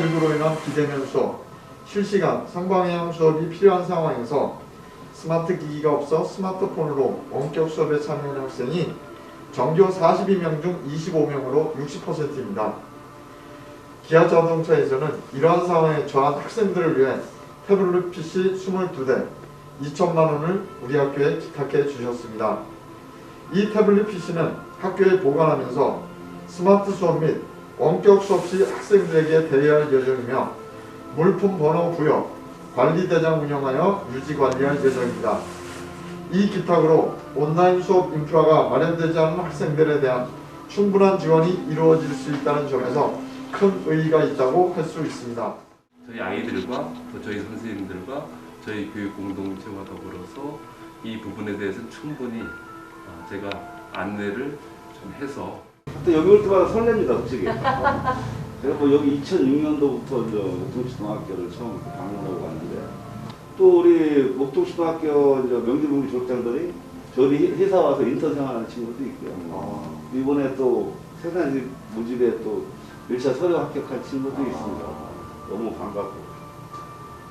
다양한 비대면 수업, 실시간 상방향 수업이 필요한 상황에서 스마트 기기가 없어 스마트폰으로 원격 수업에 참여하는 학생이 전교 42명 중 25명으로 60%입니다. 기아 자동차에서는 이러한 상황에 처한 학생들을 위해 태블릿 PC 22대 2천만 원을 우리 학교에 기탁해 주셨습니다. 이 태블릿 PC는 학교에 보관하면서 스마트 수업 및 원격 수업 시 학생들에게 대여할 예정이며 물품 번호 부여, 관리 대장 운영하여 유지 관리할 예정입니다. 이 기탁으로 온라인 수업 인프라가 마련되지 않은 학생들에 대한 충분한 지원이 이루어질 수 있다는 점에서 큰 의의가 있다고 할 수 있습니다. 저희 아이들과 또 저희 선생님들과 저희 교육 공동체와 더불어서 이 부분에 대해서 충분히 어, 제가 안내를 좀 해서 또 여기 올 때마다 설렙니다, 솔직히. 제가 뭐 여기 2006년도부터 목동초등학교를 처음 방문하고 갔는데 또 우리 목동초등학교 이제 명지분기 졸업장들이 저희 회사 와서 인턴 생활하는 친구도 있고요. 이번에 또 세상에 모집에 또 1차 서류 합격한 친구도 있습니다. 너무 반갑고.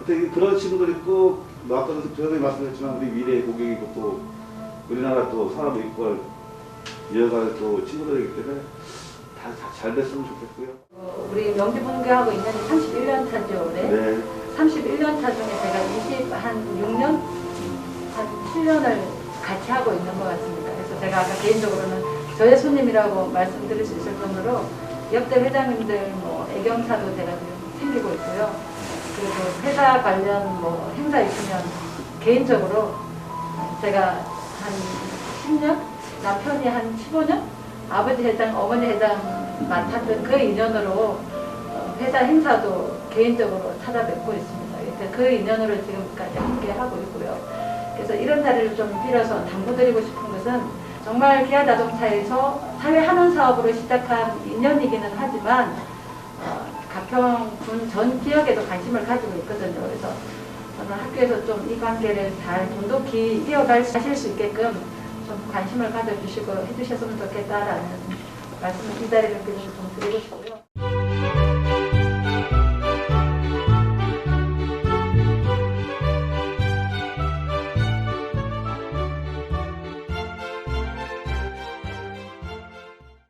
근데 그런 친구들이 꼭, 뭐 아까도 전에 말씀드렸지만 우리 미래의 고객이고 또 우리나라 또 산업 인권을 이어갈 또 친구들이기 때문에 다 잘 됐으면 좋겠고요. 어, 우리 명지분교하고 인연이 31년 차죠, 올해. 네. 31년 차 중에 제가 20, 한 6년? 한 7년을 같이 하고 있는 것 같습니다. 그래서 제가 아까 개인적으로는 저의 손님이라고 말씀드릴 수 있을 정도로 역대 회장님들 뭐 애경사도 제가 챙기고 있고요. 그리고 회사 관련 뭐 행사 있으면 개인적으로 제가 한 10년? 남편이 한 15년? 아버지 회장, 어머니 회장 맡았던 그 인연으로 어, 회사 행사도 개인적으로 찾아뵙고 있습니다. 그 인연으로 지금까지 함께 하고 있고요. 그래서 이런 자리를 좀 빌어서 당부드리고 싶은 것은 정말 기아 자동차에서 사회 환원 사업으로 시작한 인연이기는 하지만 어, 가평 군 전 지역에도 관심을 가지고 있거든요. 그래서 저는 학교에서 좀 이 관계를 잘 돈독히 이어가실 수 있게끔 좀 관심을 가져주시고 해주셨으면 좋겠다라는 말씀을 이 자리를 빌어서 좀 드리고 싶고요.